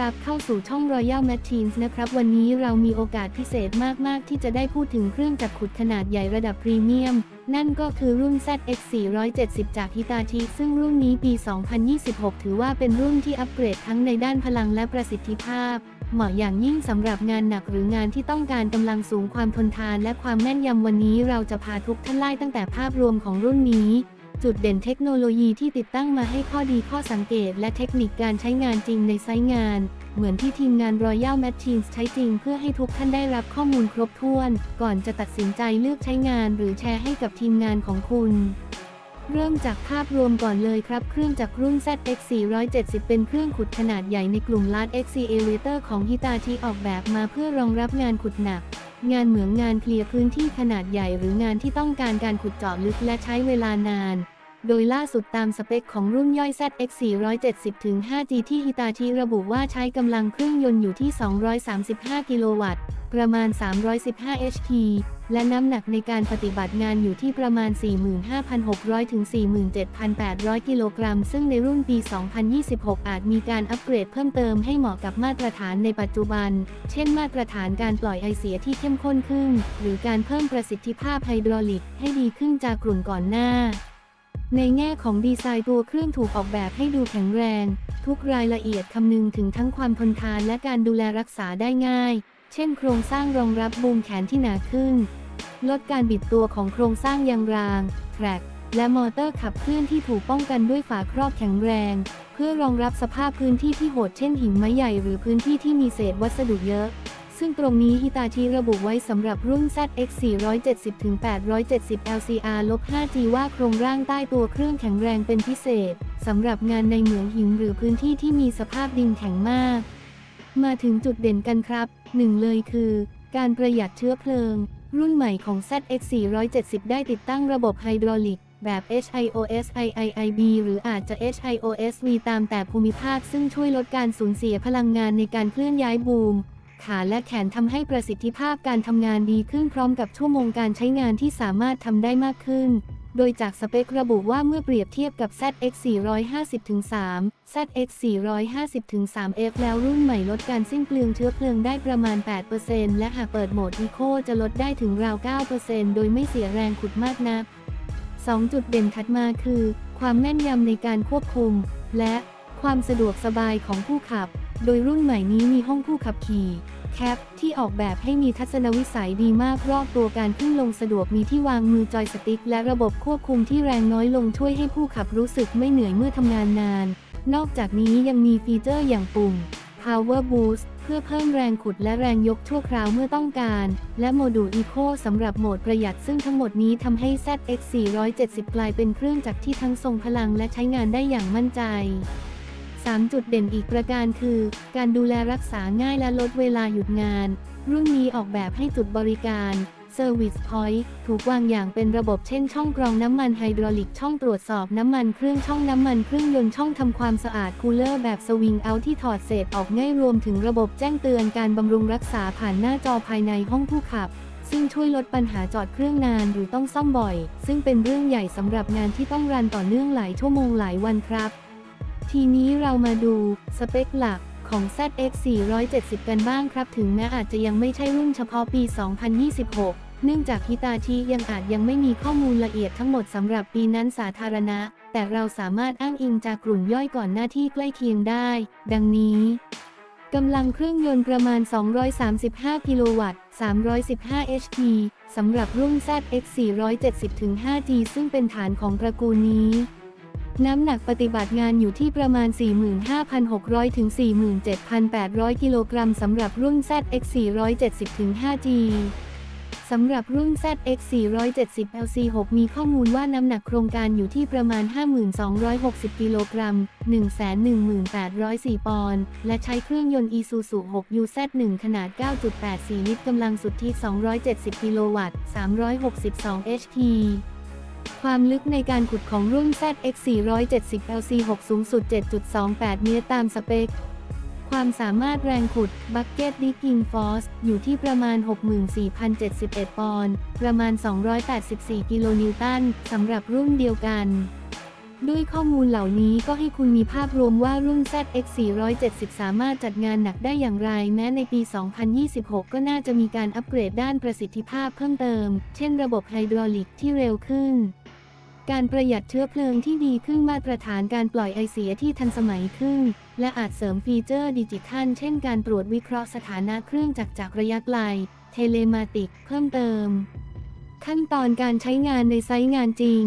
รับเข้าสู่ช่อง Royal Machines นะครับ วันนี้เรามีโอกาสพิเศษมาก ๆ ที่จะได้พูดถึงเครื่องจักรขุดขนาดใหญ่ระดับพรีเมียม นั่นก็คือรุ่น ZX 470 จาก Hitachi ซึ่งรุ่นนี้ปี 2026 ถือว่าเป็นรุ่นที่อัปเกรดทั้งในด้านพลังและประสิทธิภาพ เหมาะอย่างยิ่งสำหรับงานหนักหรืองานที่ต้องการกำลังสูงความทนทาน และความแม่นยำวันนี้เราจะพาทุกท่านไล่ตั้งแต่ภาพรวมของรุ่นนี้ จุดเด่นเทคโนโลยีที่ติดตั้งมาให้ข้อดีข้อสังเกต และเทคนิคการใช้งานจริงในไซต์งาน เหมือนที่ทีมงาน Royal Machines ใช้จริงเพื่อให้ทุกท่านได้รับข้อมูลครบถ้วน ก่อนจะตัดสินใจเลือกใช้งานหรือแชร์ให้กับทีมงานของคุณเริ่มจากภาพรวมก่อนเลยครับ เครื่องจักรรุ่น ZX 470 เป็นเครื่องขุดขนาดใหญ่ในกลุ่ม Large Excavator ของ Hitachi ออกแบบมาเพื่อรองรับงานขุดหนัก งานเหมืองงานเคลียร์พื้นที่ขนาดใหญ่หรืองานที่ต้องการการขุดเจาะลึกและใช้เวลานาน โดยล่าสุดตามสเปคของรุ่นย่อย ZX470-5G ที่ Hitachi ระบุว่าใช้กำลังเครื่องยนต์อยู่ที่ 235 กิโลวัตต์ ประมาณ 315 HP และน้ำหนักในการปฏิบัติงานอยู่ที่ประมาณ 45,600 ถึง 47,800 กิโลกรัม ซึ่งในรุ่นปี 2026 อาจมีการอัปเกรดเพิ่มเติมให้เหมาะกับมาตรฐานในปัจจุบัน เช่นมาตรฐานการปล่อยไอเสียที่เข้มข้นขึ้น หรือการเพิ่มประสิทธิภาพไฮดรอลิกให้ดีขึ้นจากกลุ่นก่อนหน้า ในแง่ของดีไซน์ตัวเครื่องถูกออกแบบให้ดูแข็งแรง ทุกรายละเอียดคำนึงถึงทั้งความทนทานและการดูแลรักษาได้ง่ายเช่นโครงสร้างรองรับบูมแขนที่หนาขึ้น ลดการบิดตัวของโครงสร้างยางรางแทร็กและมอเตอร์ขับเคลื่อนที่ถูกป้องกันด้วยฝาครอบแข็งแรง เพื่อรองรับสภาพพื้นที่ที่โหดเช่นหินไม้ใหญ่หรือพื้นที่ที่มีเศษวัสดุเยอะ ซึ่งตรงนี้ฮิตาชิระบุไว้สำหรับรุ่น ZX 470-870 LCR 5G ว่าโครงร่างใต้ตัวเครื่องแข็งแรงเป็นพิเศษสำหรับงานในเหมืองหินหรือพื้นที่ที่มีสภาพดินแข็งมาก มาถึงจุดเด่นกันครับหนึ่งเลยคือ การประหยัดเชื้อเพลิง รุ่นใหม่ของ ZX 470 ได้ติดตั้งระบบไฮดรอลิก แบบ HIOS IIIB หรืออาจจะ HIOSV ตามแต่ภูมิภาค ซึ่งช่วยลดการสูญเสียพลังงานในการเคลื่อนย้ายบูม ขาและแขนทำให้ประสิทธิภาพการทำงานดีขึ้นพร้อมกับชั่วโมงการใช้งานที่สามารถทำได้มากขึ้น โดยจากสเปคระบุว่าเมื่อเปรียบเทียบกับ ZX 450-3 ZX 450-3F แล้วรุ่นใหม่ลดการสิ้นเปลืองเชื้อเพลิงได้ประมาณ 8%และหากเปิดโหมด Eco จะลดได้ถึงราว 9%โดยไม่เสียแรงขุดมากนัก 2 จุดเด่นถัดมาคือ ความแม่นยำในการควบคุม และความสะดวกสบายของผู้ขับ โดยรุ่นใหม่นี้มีห้องผู้ขับขี่ แคปที่ออกแบบให้มีทัศนวิสัยดีมากรอบตัวการขึ้นลงสะดวกมีที่วางมือจอยสติ๊กและระบบควบคุมที่แรงน้อยลงช่วยให้ผู้ขับรู้สึกไม่เหนื่อยเมื่อทำงานนาน นอกจากนี้ยังมีฟีเจอร์อย่างปุ่ม Power Boost เพื่อเพิ่มแรงขุดและแรงยกชั่วคราวเมื่อต้องการ และโมดูล Eco สำหรับโหมดประหยัดซึ่งทั้งหมดนี้ทำให้ ZX 470 กลายเป็นเครื่องจักรที่ทั้งทรงพลังและใช้งานได้อย่างมั่นใจ 3 จุดเด่นอีกประการคือ การดูแลรักษาง่ายและลดเวลาหยุดงาน รุ่นนี้ออกแบบให้จุดบริการ Service Point ถูกวางอย่างเป็นระบบเช่นช่องกรองน้ำมันไฮดรอลิกช่องตรวจสอบน้ำมันเครื่องช่องน้ำมันเครื่องยนต์ช่องทำความสะอาดคูลเลอร์แบบสวิงเอาที่ถอดเศษออกง่ายรวมถึงระบบแจ้งเตือนการบำรุงรักษาผ่านหน้าจอภายในห้องผู้ขับ ซึ่งช่วยลดปัญหาจอดเครื่องนานหรือต้องซ่อมบ่อย ซึ่งเป็นเรื่องใหญ่สำหรับงานที่ต้องรันต่อเนื่องหลายชั่วโมงหลายวันครับ ทีนี้เรามาดูสเปคหลักของ ZX 470 กันบ้างครับ ถึงแม้อาจจะยังไม่ใช่รุ่นเฉพาะปี 2026 เนื่องจากฮิตาชิยังอาจยังไม่มีข้อมูลละเอียดทั้งหมดสำหรับปีนั้นสาธารณะ แต่เราสามารถอ้างอิงจากกลุ่มย่อยก่อนหน้าที่ใกล้เคียงได้ ดังนี้กำลังเครื่องยนต์ประมาณ 235 กิโลวัตต์ 315 HP สำหรับรุ่น ZX 470 5G ซึ่งเป็นฐานของตระกูลนี้ น้ำหนักปฏิบัติงานอยู่ที่ประมาณ 45,600 ถึง 47,800 กิโลกรัมสำหรับรุ่น ZX 470 ถึง 5G สำหรับรุ่น ZX 470 LC6 มีข้อมูลว่าน้ำหนักโครงการอยู่ที่ประมาณ 5,260 กิโลกรัม 118,400ปอนด์ และใช้เครื่องยนต์ Isuzu 6 UZ1 ขนาด 9.84 ลิตรกำลังสุทธิ 270 กิโลวัตต์ 362 HP ความลึกในการขุดของรุ่น ZX 470 LC6 สูงสุด 7.28 เมตรตามสเปค ความสามารถแรงขุด Bucket Digging Force อยู่ที่ประมาณ 64,071 ปอนด์ ประมาณ 284 กิโลนิวตัน สำหรับรุ่นเดียวกัน ด้วยข้อมูลเหล่านี้ก็ให้คุณมีภาพรวมว่ารุ่น ZX 470 สามารถจัดงานหนักได้อย่างไร แม้ในปี 2026 ก็น่าจะมีการอัปเกรดด้านประสิทธิภาพเพิ่มเติม เช่นระบบไฮดรอลิกที่เร็วขึ้น การประหยัดเชื้อเพลิงที่ดีขึ้นมาตรฐานการปล่อยไอเสียที่ทันสมัยขึ้น และอาจเสริมฟีเจอร์ดิจิทัล เช่นการตรวจวิเคราะห์สถานะเครื่องจักรจากระยะไกล เทเลมาติก เพิ่มเติม ขั้นตอนการใช้งานในไซต์งานจริง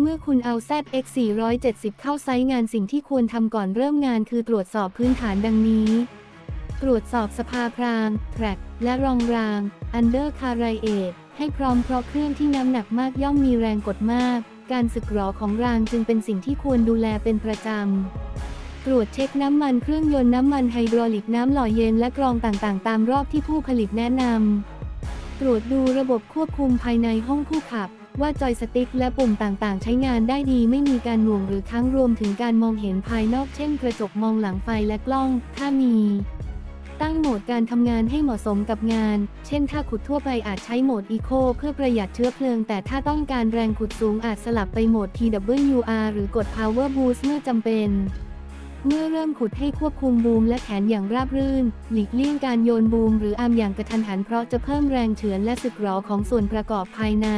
เมื่อคุณเอา ZX 470 เข้าไซต์งานสิ่งที่ควรทำก่อนเริ่มงานคือตรวจสอบพื้นฐานดังนี้ ตรวจสอบสภาพราง แทร็ก และรองราง Under c a r r i a t ให้พร้อมเพราะเครื่องที่น้ำหนักมากย่อมมีแรงกดมาก การสึกหรอของรางจึงเป็นสิ่งที่ควรดูแลเป็นประจำ ตรวจเช็คน้ำมันเครื่องยนต์น้ำมันไฮดรอลิกน้ำหล่อเย็นและกรองต่างๆ ตามรอบที่ผู้ผลิตแนะนำตรวจดูระบบควบคุมภายในห้องผู้ขับ ว่าจอยสติ๊กและปุ่มต่างๆ ใช้งานได้ดีไม่มีการหน่วงหรือค้างรวมถึงการมองเห็นภายนอกเช่นกระจกมองหลังไฟและกล้อง ถ้ามี ตั้งโหมดการทำงานให้เหมาะสมกับงาน เช่นถ้าขุดทั่วไปอาจใช้โหมด Eco เพื่อประหยัดเชื้อเพลิง แต่ถ้าต้องการแรงขุดสูงอาจสลับไปโหมด TWR หรือกด Power Boost เมื่อจำเป็นเมื่อเริ่มขุดให้ควบคุมบูมและแขนอย่างราบรื่น หลีกเลี่ยงการโยนบูมหรืออามอย่างกระทันหันเพราะจะเพิ่มแรงเฉือนและสึกหรอของส่วนประกอบภายใน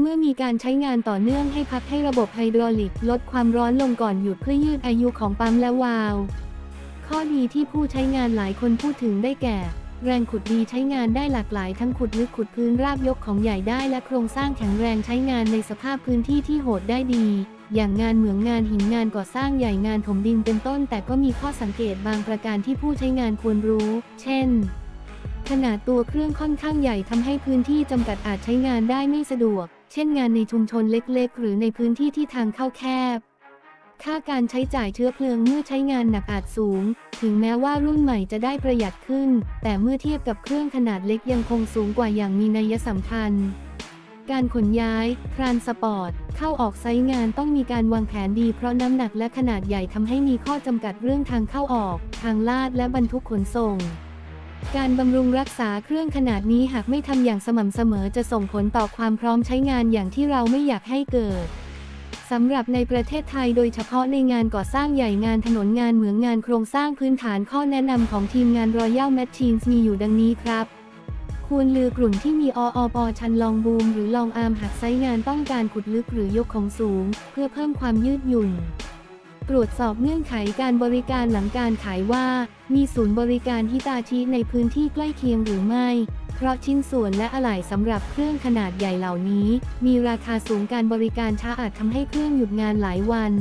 เมื่อมีการใช้งานต่อเนื่องให้พักให้ระบบไฮดรอลิกลดความร้อนลงก่อนหยุดเพื่อยืดอายุของปั๊มและวาล์วข้อดีที่ผู้ใช้งานหลายคนพูดถึงได้แก่ แรงขุดดีใช้งานได้หลากหลายทั้งขุดลึกขุดพื้นราบยกของใหญ่ได้และโครงสร้างแข็งแรงใช้งานในสภาพพื้นที่ที่โหดได้ดี อย่างงานเหมืองงานหินงานก่อสร้างใหญ่งานถมดินเป็นต้น แต่ก็มีข้อสังเกตบางประการที่ผู้ใช้งานควรรู้ เช่นขนาดตัวเครื่องค่อนข้างใหญ่ทำให้พื้นที่จำกัดอาจใช้งานได้ไม่สะดวก เช่นงานในชุมชนเล็กๆ หรือในพื้นที่ที่ทางเข้าแคบ ค่าการใช้จ่ายเชื้อเพลิงเมื่อใช้งานหนักอาจสูง ถึงแม้ว่ารุ่นใหม่จะได้ประหยัดขึ้น แต่เมื่อเทียบกับเครื่องขนาดเล็กยังคงสูงกว่าอย่างมีนัยสำคัญ การขนย้ายทรานสปอร์ต เข้าออกไซต์งานต้องมีการวางแผนดีเพราะน้ำหนักและขนาดใหญ่ทำให้มีข้อจำกัดเรื่องทางเข้าออก ทางลาดและบรรทุกขนส่ง การบำรุงรักษาเครื่องขนาดนี้หากไม่ทำอย่างสม่ำเสมอจะส่งผลต่อความพร้อมใช้งานอย่างที่เราไม่อยากให้เกิดสำหรับในประเทศไทยโดยเฉพาะในงานก่อสร้างใหญ่งานถนนงานเหมืองงานโครงสร้างพื้นฐานข้อแนะนำของทีมงาน Royal Machines มีอยู่ดังนี้ครับ ควรเลือกลุ่มที่มีออปชันลองบูม หรือลองอาร์มหากไซต์งานต้องการขุดลึกหรือยกของสูง เพื่อเพิ่มความยืดหยุ่น ตรวจสอบเงื่อนไขการบริการหลังการขายว่า มีศูนย์บริการฮิตาชิในพื้นที่ใกล้เคียงหรือไม่ เพราะชิ้นส่วนและอะไหล่สำหรับเครื่องขนาดใหญ่เหล่านี้ มีราคาสูงการบริการช้าอาจทำให้เครื่องหยุดงานหลายวัน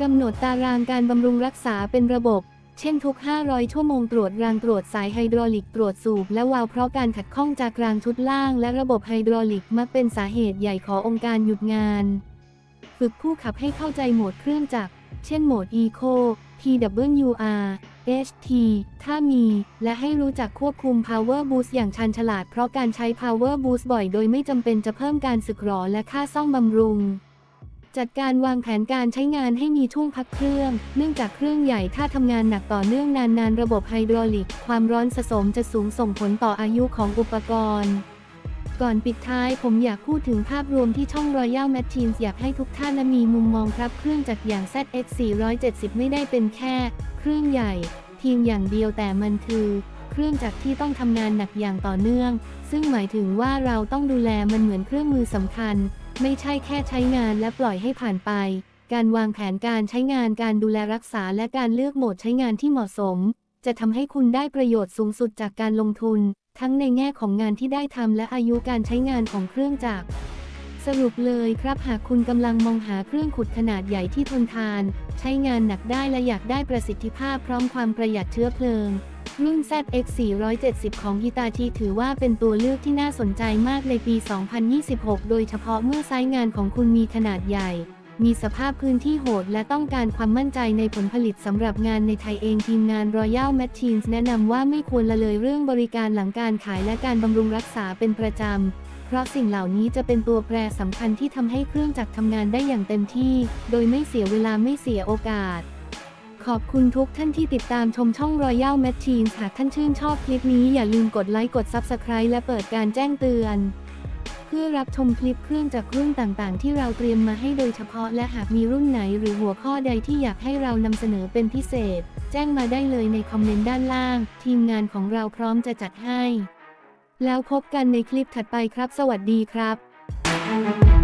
กำหนดตารางการบำรุงรักษาเป็นระบบ เช่นทุก 500 ชั่วโมงตรวจรางตรวจสายไฮดรอลิกตรวจสูบและวาล์วเพราะการขัดข้องจากรางชุดล่าง และระบบไฮดรอลิกมักเป็นสาเหตุใหญ่ขององค์การหยุดงาน ฝึกผู้ขับให้เข้าใจโหมดเครื่องจักร เช่นโหมด Eco PWR HT ถ้ามี และให้รู้จักควบคุม Power Boost อย่างชันฉลาด เพราะการใช้ Power Boost บ่อยโดยไม่จำเป็นจะเพิ่มการสึกหรอและค่าซ่อมบำรุง จัดการวางแผนการใช้งานให้มีช่วงพักเครื่อง เนื่องจากเครื่องใหญ่ถ้าทำงานหนักต่อเนื่องนานๆ ระบบไฮดรอลิก ความร้อนสะสมจะสูงส่งผลต่ออายุของอุปกรณ์ ก่อนปิดท้ายผมอยากพูดถึงภาพรวมที่ช่อง Royal Machines อยากให้ทุกท่านมีมุมมองครับเครื่องจักรอย่าง ZX 470 ไม่ได้เป็นแค่ เครื่องใหญ่เพียงอย่างเดียวแต่มันคือ เครื่องจักรที่ต้องทำงานหนักอย่างต่อเนื่อง ซึ่งหมายถึงว่าเราต้องดูแลมันเหมือนเครื่องมือสำคัญ ไม่ใช่แค่ใช้งานและปล่อยให้ผ่านไป การวางแผนการใช้งานการดูแลรักษาและการเลือกโหมดใช้งานที่เหมาะสม จะทำให้คุณได้ประโยชน์สูงสุดจากการลงทุน ทั้งในแง่ของงานที่ได้ทำและอายุการใช้งานของเครื่องจักร สรุปเลยครับหากคุณกำลังมองหาเครื่องขุดขนาดใหญ่ที่ทนทาน ใช้งานหนักได้และอยากได้ประสิทธิภาพพร้อมความประหยัดเชื้อเพลิง รุ่น ZX 470 ของ Hitachi ถือว่าเป็นตัวเลือกที่น่าสนใจมากในปี 2026 โดยเฉพาะเมื่อไซต์งานของคุณมีขนาดใหญ่ มีสภาพพื้นที่โหดและต้องการความมั่นใจในผลผลิตสำหรับงานในไทยเองทีมงาน Royal Machines แนะนำว่าไม่ควรละเลยเรื่องบริการหลังการขายและการบำรุงรักษาเป็นประจำ เพราะสิ่งเหล่านี้จะเป็นตัวแปรสำคัญที่ทำให้เครื่องจักรทำงานได้อย่างเต็มที่ โดยไม่เสียเวลาไม่เสียโอกาสขอบคุณทุกท่านที่ติดตามชมช่อง Royal Machines หากท่านชื่นชอบคลิปนี้อย่าลืมกดไลค์กด Subscribe และเปิดการแจ้งเตือน เพื่อรับชมคลิปเครื่องจากรรุ่นต่างๆ ที่เราเตรียมมาให้โดยเฉพาะและหากมีรุ่นไหนหรือหัวข้อใดที่อยากให้เรานำเสนอเป็นพิเศษ แจ้งมาได้เลยในคอมเมนต์ด้านล่าง ทีมงานของเราพร้อมจะจัดให้ แล้วพบกันในคลิปถัดไปครับ สวัสดีครับ